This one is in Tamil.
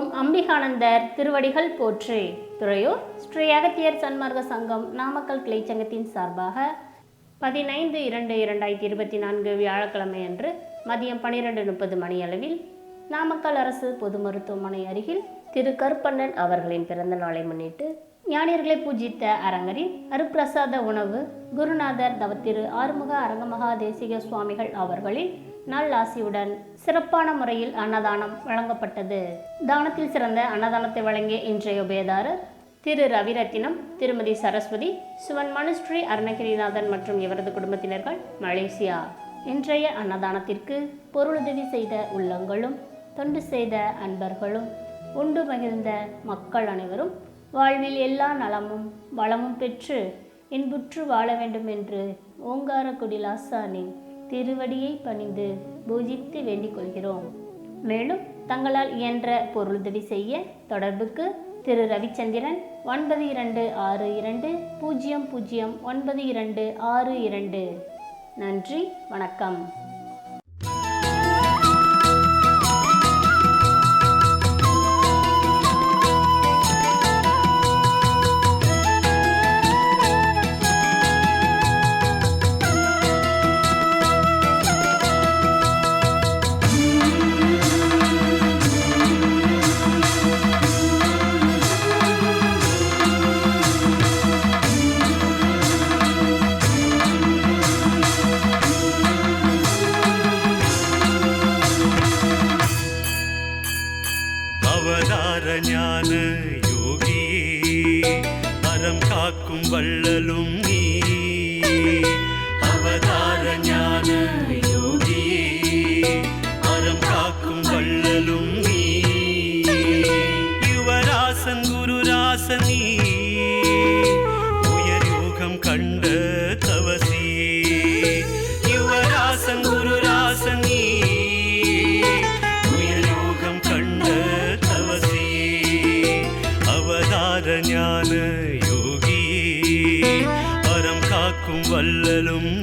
ஓம் அம்பிகானந்தர் திருவடிகள் போற்றி. துறையூர் ஸ்ரீ அகத்தியர் சன்மார்க்க சங்கம் நாமக்கல் கிளைச்சங்கத்தின் சார்பாக பதினைந்து இரண்டு இரண்டாயிரத்தி இருபத்தி நான்கு வியாழக்கிழமை அன்று மதியம் பனிரெண்டு முப்பது மணியளவில் நாமக்கல் அரசு பொது மருத்துவமனை அருகில் திரு கருப்பண்ணன் அவர்களின் பிறந்த நாளை முன்னிட்டு ஞானியர்களை பூஜித்த அரங்கரின் அருப்பிரசாத உணவு குருநாதர் தவத்திரு ஆறுமுக அரங்கமகா தேசிக சுவாமிகள் அவர்களின் நல்லாசியுடன் சிறப்பான முறையில் அன்னதானம் வழங்கப்பட்டது. தானத்தில் சிறந்த அன்னதானத்தை வழங்கிய இன்றைய உபயதாரர் திரு ரவிரத்தினம் திருமதி சரஸ்வதி சிவன் மனுஸ்ரீ அருணகிரிநாதன் மற்றும் இவரது குடும்பத்தினர்கள் மலேசியா. இன்றைய அன்னதானத்திற்கு பொருளுதவி செய்த உள்ளங்களும் தொண்டு செய்த அன்பர்களும் உண்டு மகிழ்ந்த மக்கள் அனைவரும் வாழ்வில் எல்லா நலமும் வளமும் பெற்று இன்புற்று வாழ வேண்டும் என்று ஓங்கார குடிலாசானின் திருவடியை பணிந்து பூஜித்து வேண்டிக் கொள்கிறோம். மேலும் தங்களால் இயன்ற பொருளுதவி செய்ய தொடர்புக்கு திரு. ரவிச்சந்திரன் ஒன்பது இரண்டு ஆறு இரண்டு பூஜ்ஜியம் பூஜ்ஜியம் ஒன்பது இரண்டு ஆறு இரண்டு. நன்றி வணக்கம். ஞான யோகி. அறம் காக்கும் வள்ளலும் நீ. அவதார ஞான யோகி. அறம் காக்கும் வள்ளலும் நீ. யுவராசன் குருராசன் நீ. ஞான